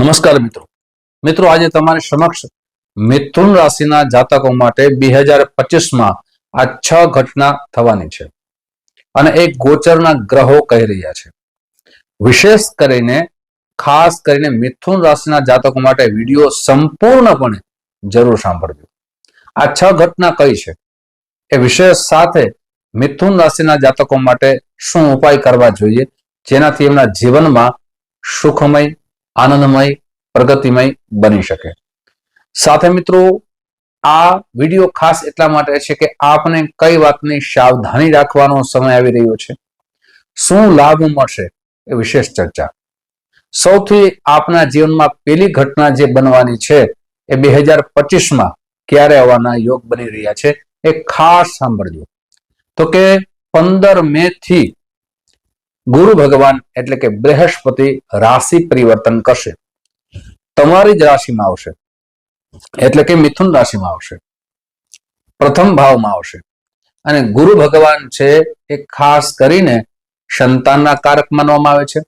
નમસ્કાર મિત્રો. મિત્રો, આજે તમારી સમક્ષ મિથુન રાશિના જાતકો માટે બે હજાર પચીસમાં આ છ ઘટના થવાની છે અને એક ગોચરના ગ્રહો કહી રહ્યા છે. વિશેષ કરીને, ખાસ કરીને મિથુન રાશિના જાતકો માટે વીડિયો સંપૂર્ણપણે જરૂર સાંભળજો. આ છ ઘટના કઈ છે? એ વિશેષ સાથે મિથુન રાશિના જાતકો માટે શું ઉપાય કરવા જોઈએ? જેનાથી એમના જીવનમાં સુખમય આનંદમય, પ્રગતિમય બની શકે. સાથે મિત્રો, આ વીડિયો ખાસ એટલા માટે છે કે આપને કઈ વાતની સાવધાની રાખવાનો સમય આવી રહ્યો છે, શું લાભ મળશે એ વિશેષ ચર્ચા. સૌથી આપના જીવનમાં પેલી ઘટના જે બનવાની છે એ બે હજાર પચીસમાં ક્યારે આવવાના યોગ બની રહ્યા છે એ ખાસ સાંભળજો. તો કે પંદર મે થી ગુરુ ભગવાન એટલે કે બૃહસ્પતિ રાશિ પરિવર્તન કરશે. તમારી જ રાશિમાં આવશે. એટલે કે મિથુન રાશિમાં આવશે. પ્રથમ ભાવમાં આવશે. અને ગુરુ ભગવાન છે એ ખાસ કરીને સંતાનના કારક માનવામાં આવે છે,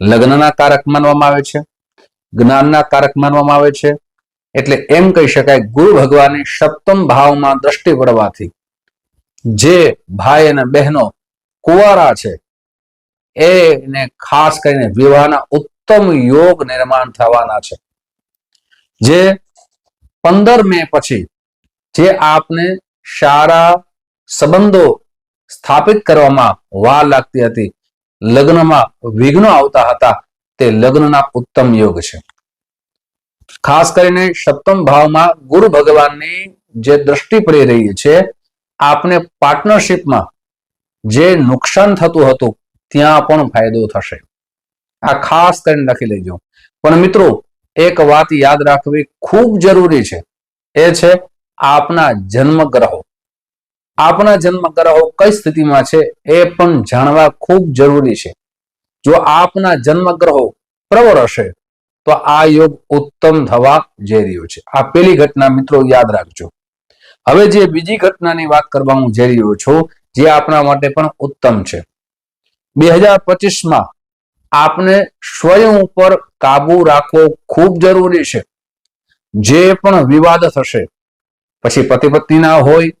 લગ્નના કારક માનવામાં આવે છે, જ્ઞાનના કારક માનવામાં આવે છે. એટલે એમ કહી શકાય ગુરુ ભગવાનની સપ્તમ ભાવમાં દ્રષ્ટિ પડવાથી જે ભાઈ અને બહેનો કુવારા છે એને ખાસ કરીને વિવાહના ઉત્તમ યોગ નિર્માણ થવાના છે. જે પંદર મે પછી જે આપને સારા સંબંધો સ્થાપિત કરવામાં વાર લાગતી હતી. લગ્નમાં વિઘ્નો આવતા હતા. તે લગ્નના ઉત્તમ યોગ છે. ખાસ કરીને સપ્તમ ભાવમાં ગુરુ ભગવાનની જે દ્રષ્ટિ પડી રહી છે, આપને પાર્ટનરશિપમાં જે નુકસાન થતું હતું ત્યાં પણ ફાયદો થશે. આ ખાસ કરીને લખી લેજો. પણ મિત્રો, એક વાત યાદ રાખવી ખૂબ જરૂરી છે. એ છે આપના જન્મ ગ્રહો આપના જન્મ ગ્રહો કઈ સ્થિતિમાં છે એ પણ જાણવા ખૂબ જરૂરી છે. જો આપના જન્મ ગ્રહો પ્રવર હશે, તો આ યોગ ઉત્તમ થવા જઈ રહ્યો છે. આ પેલી ઘટના મિત્રો યાદ રાખજો. હવે જે બીજી ઘટનાની વાત કરવા હું જઈ રહ્યો છું, જે આપણા માટે પણ ઉત્તમ છે. બે હજાર પચીસમાં આપને સ્વયં ઉપર કાબુ રાખવો ખૂબ જરૂરી છે. જે પણ વિવાદ થશે, પછી પતિ પત્નીના હોય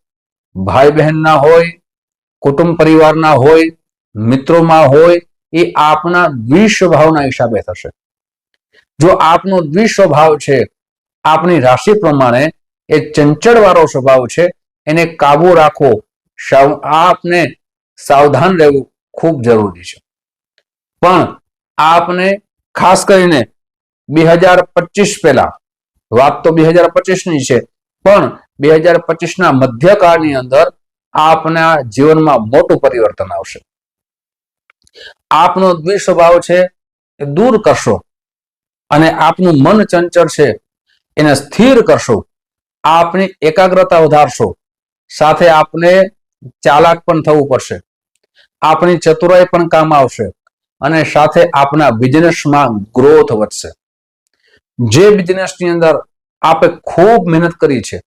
ભાઈ બહેનના હોય, કુટુંબ પરિવારના હોય, મિત્રોમાં હોય, એ આપના દ્વિસ્વભાવના હિસાબે થશે. જો આપનો દ્વિસ્વભાવ છે, આપની રાશિ પ્રમાણે એ ચંચળ વાળો સ્વભાવ છે, એને કાબુ રાખવો આપને સાવધાન રહેવું ખૂબ જરૂરી છે. પણ આપને ખાસ કરીને બે હજાર પચીસ પહેલા, વાત તો બે હજાર પચીસની છે, પણ બે હજાર પચીસ ના મધ્યકાળની અંદર આપના જીવનમાં મોટું પરિવર્તન આવશે. આપનો દ્વિસ્વભાવ છે એ દૂર કરશો અને આપનું મન ચંચળ છે એને સ્થિર કરશો. આપની એકાગ્રતા વધારશો. સાથે આપને ચાલાક પણ થવું પડશે. આપણી ચતુરાઈ પણ કામ આવશે અને સાથે આપના બિઝનેસમાં ગ્રોથ વધશે. જે બિઝનેસની અંદર આપે ખૂબ મહેનત કરી છે,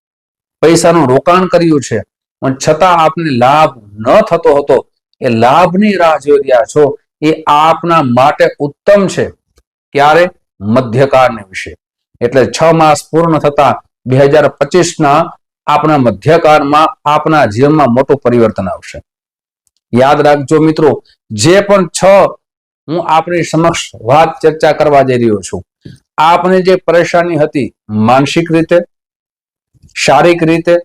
પૈસાનું રોકાણ કર્યું છે, પણ છતાં આપને લાભ ન થતો હતો, એ લાભની રાહ જોઈ રહ્યા છો, એ આપના માટે ઉત્તમ છે. ક્યારે? મધ્યકાળને વિશે. એટલે છ માસ પૂર્ણ થતા બે હજાર પચીસના આપણા મધ્યકાળમાં આપના જીવનમાં મોટું પરિવર્તન આવશે. યાદ રાખજો મિત્રો, જે પણ છ હું આપની સમક્ષ વાત ચર્ચા કરવા જઈ રહ્યો છું. આપને જે પરેશાની હતી માનસિક રીતે, શારીરિક રીતે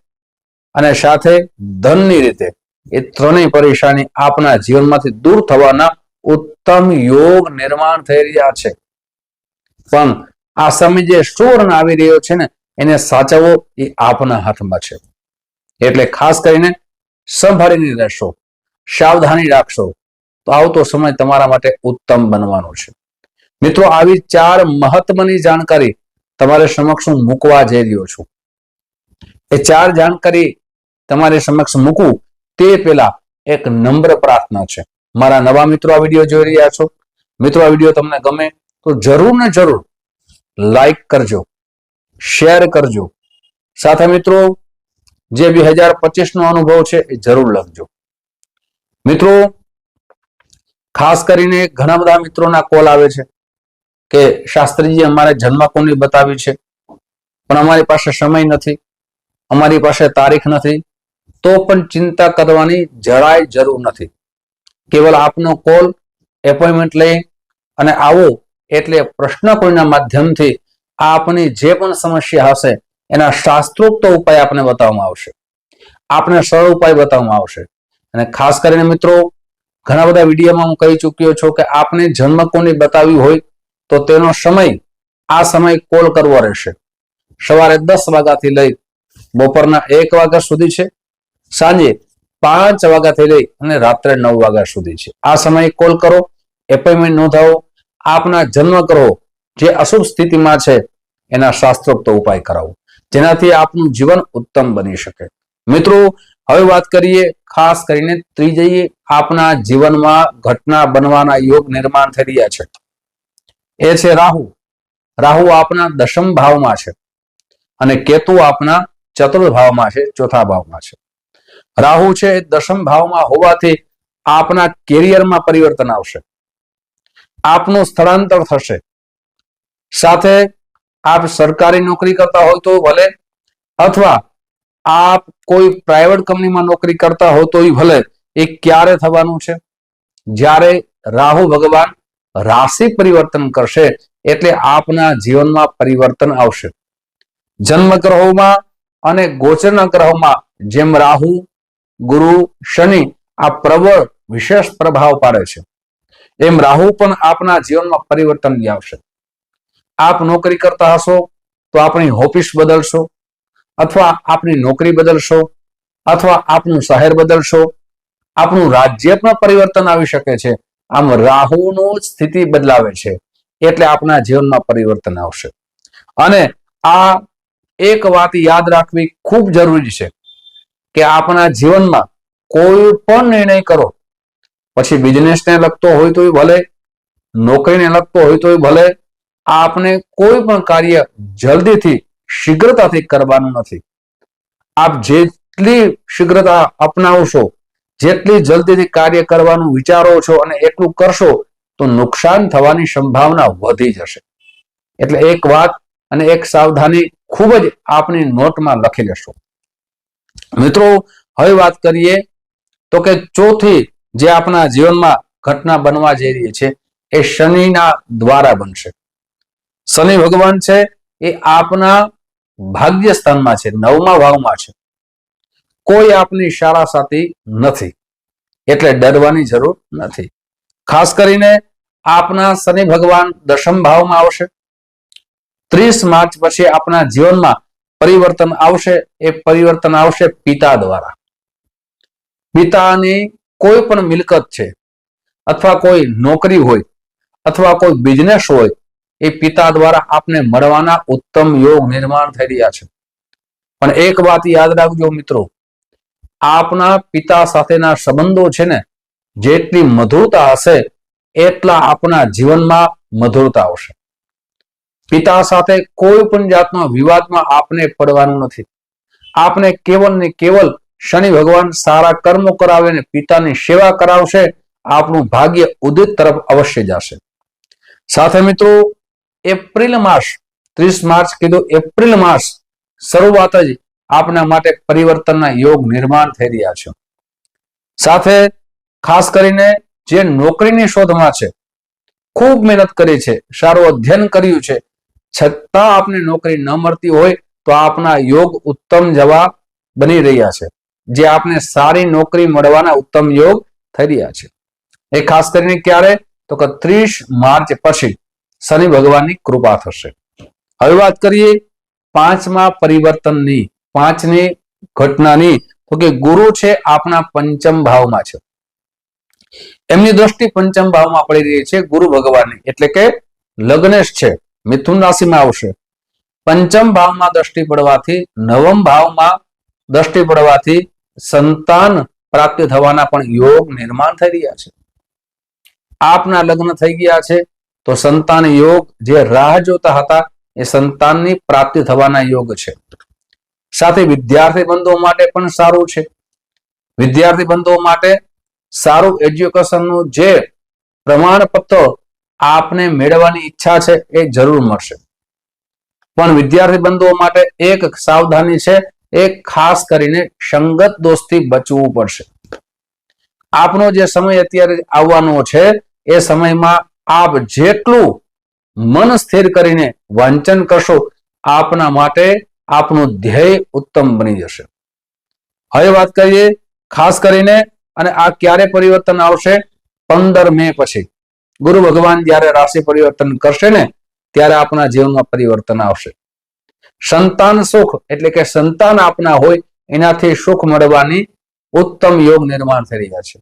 અને સાથે ધનની રીતે, એ ત્રણેય પરેશાની આપના જીવનમાંથી દૂર થવાના ઉત્તમ યોગ નિર્માણ થઈ રહ્યા છે. પણ આ સમય જે સુવર્ણ આવી રહ્યો છે ને, એને સાચવવો એ આપના હાથમાં છે. એટલે ખાસ કરીને સંભાળીને રહેશો. સાવધાની રાખશો, તો આવતો સમય તમારા માટે ઉત્તમ બનવાનો છે. મિત્રો, આવી ચાર મહત્વની જાણકારી તમારે સમક્ષ હું મૂકવા જઈ રહ્યો છું. એ ચાર જાણકારી તમારી સમક્ષ મૂકવું, તે પહેલા એક નમ્ર પ્રાર્થના છે. મારા નવા મિત્રો આ વીડિયો જોઈ રહ્યા છો. મિત્રો, આ વીડિયો તમને ગમે તો જરૂર ને જરૂર લાઈક કરજો, શેર કરજો. સાથે મિત્રો, જે બે હજાર પચીસ નો અનુભવ છે એ જરૂર લખજો. મિત્રો, ખાસ કરીને ઘણા બધા મિત્રોના કોલ આવે છે કે શાસ્ત્રીજી અમારે જન્મ કુંડલી બતાવી છે? પણ અમારી પાસે સમય નથી, અમારી પાસે તારીખ નથી, તો પણ ચિંતા કરવાની જરાય જરૂર નથી. કેવલ આપનો કોલ એપોઇન્ટમેન્ટ લઈ અને આવો એટલે પ્રશ્ન કોઈના માધ્યમથી આપની જે પણ સમસ્યા હશે એના શાસ્ત્રોક્ત ઉપાય આપને બતાવવામાં આવશે. આપને સરળ ઉપાય બતાવવામાં આવશે. અને ખાસ કરીને મિત્રો, ઘણા બધા વિડીયોમાં હું કહી ચૂક્યો છું કે આપને જન્મ કુંડલી બતાવી હોય, તો તેનો સમય, આ સમય કોલ કરવો રહેશે. સવારે દસ વાગ્યાથી લઈ બપોરના એક વાગ્યા સુધી છે, સાંજે પાંચ વાગ્યાથી લઈ અને રાત્રે નવ વાગ્યા સુધી છે. આ સમયે કોલ કરો, એપોઇન્ટમેન્ટ નોંધાવો, આપના જન્મ કરો જે અશુભ સ્થિતિમાં છે, એના શાસ્ત્રોક્ત ઉપાય કરાવો, જેનાથી આપનું જીવન ઉત્તમ બની શકે. મિત્રો હવે વાત કરીએ, ખાસ કરીને ત્રીજી આપના જીવનમાં ઘટના બનવાના યોગ નિર્માણ થઈ રહ્યા છે. એ છે રાહુ. રાહુ આપના દશમ ભાવમાં છે અને કેતુ આપના ચતુર્થ ભાવમાં છે, ચોથા ભાવમાં છે. રાહુ છે દશમ ભાવમાં હોવાથી આપના કેરિયરમાં પરિવર્તન આવશે. આપનું સ્થળાંતર થશે. સાથે આપ સરકારી નોકરી કરતા હોય તો ભલે, અથવા આપ કોઈ પ્રાઇવેટ કંપનીમાં નોકરી કરતા હો તો ભલે, એ ક્યારે થવાનું છે? જ્યારે રાહુ ભગવાન રાશિ પરિવર્તન કરશે, એટલે આપના જીવનમાં પરિવર્તન આવશે. જન્મ ગ્રહોમાં અને ગોચરના ગ્રહોમાં જેમ રાહુ, ગુરુ, શનિ આ પ્રબળ, વિશેષ પ્રભાવ પાડે છે. એમ રાહુ પણ આપના જીવનમાં પરિવર્તન આવશે આપ નોકરી કરતા હશો તો આપણી ઓફિસ બદલશો અથવા આપની નોકરી બદલશો, અથવા આપનું શહેર બદલશો, આપણું રાજ્ય પણ પરિવર્તન આવી શકે છે. આમ રાહુનું સ્થિતિ બદલાવે છે. એટલે આપણા જીવનમાં પરિવર્તન આવશે. અને આ એક વાત યાદ રાખવી ખૂબ જરૂરી છે કે આપણા જીવનમાં કોઈ પણ નિર્ણય કરો. પછી બિઝનેસને લગતો હોય તોય ભલે, નોકરીને લગતો હોય તોય ભલે, આપને કોઈ પણ કાર્ય જલ્દીથી શીઘ્રતાથી કરવાનું નથી. આપ જેટલી શીઘ્રતા અપનાવશો, જેટલી જલ્દીથી કાર્ય કરવાનું વિચારો છો અને એટલું કરશો, તો નુકસાન થવાની સંભાવના વધી જશે. એટલે એક વાત અને એક સાવધાની ખૂબ જ આપની નોટમાં લખી લેશો. મિત્રો, હવે વાત કરીએ તો કે ચોથી જે આપણા જીવનમાં ઘટના બનવા જઈ રહી છે, એ શનિના દ્વારા બનશે. શનિ ભગવાન છે, એ આપના ભાગ્ય સ્થાનમાં છે, નવમા ભાવમાં છે. કોઈ આપની શાળા સાથી નથી, એટલે ડરવાની જરૂર નથી. ખાસ કરીને આપના શનિ ભગવાન દશમ ભાવમાં આવશે. ત્રીસ માર્ચ પછી આપના જીવનમાં પરિવર્તન આવશે, એ પરિવર્તન આવશે પિતા દ્વારા. પિતાની કોઈ પણ મિલકત છે, અથવા કોઈ નોકરી હોય, અથવા કોઈ બિઝનેસ હોય એ પિતા દ્વારા આપને મળવાના ઉત્તમ યોગ નિર્માણ થઈ રહ્યા છે. પણ એક વાત યાદ રાખજો મિત્રો, આપના પિતા સાથેના સંબંધો છે ને, જેટલી મધુરતા હશે, એટલા આપના જીવનમાં મધુરતા આવશે. પિતા સાથે કોઈ પણ જાતનો વિવાદમાં આપને પડવાનું નથી. આપને કેવલ ને કેવલ શનિ ભગવાન સારા કર્મો કરાવે ને પિતાની સેવા કરાવશે આપનું ભાગ્ય ઉદિત તરફ અવશ્ય જશે. સાથે મિત્રો એપ્રિલ માસ, ત્રીસ માર્ચ કીધું એપ્રિલ માસ શરૂઆત જ આપના માટે પરિવર્તનના યોગ નિર્માણ થઈ રહ્યા છે. સાથે ખાસ કરીને જે નોકરીની શોધમાં છે, ખૂબ મહેનત કરી છે, સારું અધ્યયન કર્યું છે, છતાં આપને નોકરી ન મળતી હોય તો આપના યોગ ઉત્તમ જવાબ બની રહ્યા છે, જે આપને સારી નોકરી મળવાના ઉત્તમ યોગ થઈ રહ્યા છે. એ ખાસ કરીને ક્યારે? તો કે ત્રીસ માર્ચ પછી. શનિ ભગવાનની કૃપા થશે. હવે વાત કરીએ પાંચમા પરિવર્તનની, પાંચની ઘટનાની. તો કે ગુરુ છે આપણા પંચમ ભાવમાં છે. એમની દ્રષ્ટિ પંચમ ભાવમાં પડી રહી છે ગુરુ ભગવાનની. એટલે કે લગ્નેશ છે, મિથુન રાશિમાં આવશે. પંચમ ભાવમાં દ્રષ્ટિ પડવાથી, નવમ ભાવમાં દ્રષ્ટિ પડવાથી સંતાન પ્રાપ્ત થવાના પણ યોગ નિર્માણ થઈ રહ્યા છે. આપના લગ્ન થઈ ગયા છે તો સંતાન યોગ જે રાહ જોતા હતા, એ સંતાનની પ્રાપ્તિ થવાના યોગ છે. સાથે વિદ્યાર્થી બંધુઓ માટે પણ સારું છે. વિદ્યાર્થી બંધુઓ માટે સારું એજ્યુકેશનનું જે પ્રમાણપત્ર આપને મેળવવાની ઈચ્છા છે, એ જરૂર મળશે. પણ વિદ્યાર્થી બંધુઓ માટે એક સાવધાની છે, એ ખાસ કરીને સંગત દોસ્તી બચવું પડશે. આપનો જે સમય અત્યારે આવવાનો છે, એ સમયમાં આપ જેટલું મન સ્થિર કરીને વાંચન કરશો, આપના માટે આપનું ધ્યેય ઉત્તમ બની જશે. હવે વાત કરીએ ખાસ કરીને, અને આ ક્યારે પરિવર્તન આવશે? પંદર મે પછી. ગુરુ ભગવાન જ્યારે રાશિ પરિવર્તન કરશે ને, ત્યારે આપના જીવનમાં પરિવર્તન આવશે. સંતાન સુખ, એટલે કે સંતાન આપના હોય, એનાથી સુખ મળવાની ઉત્તમ યોગ નિર્માણ થઈ રહ્યા છે.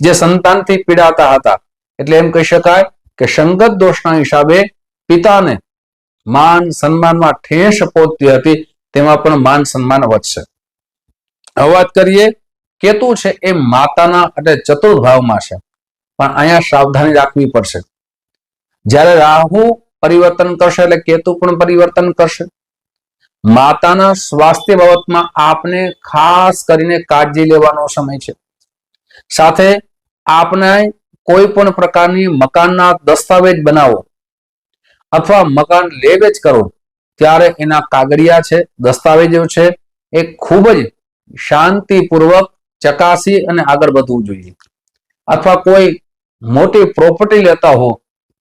જે સંતાનથી પીડાતા હતા, એટલે એમ કહી શકાય કે સંગત દોષના હિસાબે પિતાને માન સન્માનમાં ઠેસ પહોંચતી હતી, તેમાં પણ માન સન્માન વધશે. હવે વાત કરીએ, કેતુ છે એ માતાના એટલે ચતુર્થ છે. પણ અહીંયા સાવધાની રાખવી પડશે. જ્યારે રાહુ પરિવર્તન કરશે એટલે કેતુ પણ પરિવર્તન કરશે. માતાના સ્વાસ્થ્ય બાબતમાં આપને ખાસ કરીને કાળજી લેવાનો સમય છે. સાથે આપને કોઈ પણ પ્રકારની મકાનના દસ્તાવેજ બનાવો અથવા મકાન લેવેચ કરો, ત્યારે એના કાગળિયા છે, દસ્તાવેજો છે, એ ખૂબ જ શાંતિપૂર્વક ચકાસી અને આગળ વધવું જોઈએ. અથવા કોઈ મોટી પ્રોપર્ટી લેતા હો,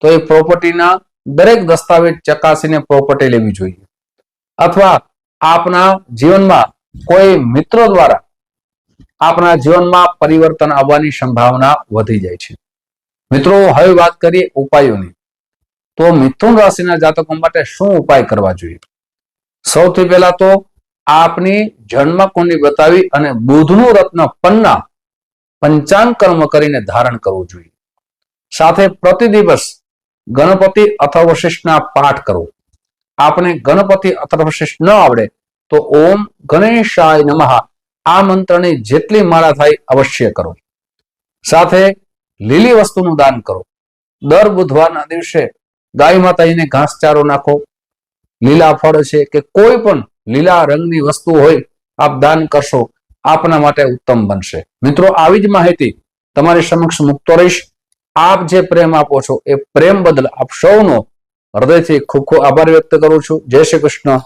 તો એ પ્રોપર્ટીના દરેક દસ્તાવેજ ચકાસીને પ્રોપર્ટી લેવી જોઈએ. અથવા આપના જીવનમાં કોઈ મિત્રો દ્વારા આપણા જીવનમાં પરિવર્તન આવવાની સંભાવના વધી જાય છે. મિત્રો, હવે વાત કરીએ ઉપાયોની. તો મિથુન રાશિના જાતકો માટે શું ઉપાય કરવા જોઈએ? સૌથી પહેલા તો આપની જન્મ કુંડલી બતાવી અને બુધનું રત્ન પન્ના પંચાંગ કર્મ કરીને ધારણ કરવું જોઈએ. સાથે પ્રતિ દિવસ ગણપતિ અથર્વશિષ્ટના પાઠ કરવો. આપણે ગણપતિ અથર્વશિષ્ટ ન આવડે તો ઓમ ગણેશાય નમઃ આ મંત્રની જેટલી માળા થાય અવશ્ય કરો. સાથે લીલી વસ્તુનું દાન કરો. દર બુધવારના દિવસે ગાય માતાજીને ઘાસચારો નાખો. લીલા ફળ છે કે કોઈ પણ લીલા રંગની વસ્તુ હોય, આપ દાન કરશો, આપના માટે ઉત્તમ બનશે. મિત્રો, આવી જ માહિતી તમારી સમક્ષ મૂકતો રહીશ. આપ જે પ્રેમ આપો છો, એ પ્રેમ બદલ આપ સૌનો હૃદયથી ખૂબ ખૂબ આભાર વ્યક્ત કરું છું. જય શ્રી કૃષ્ણ.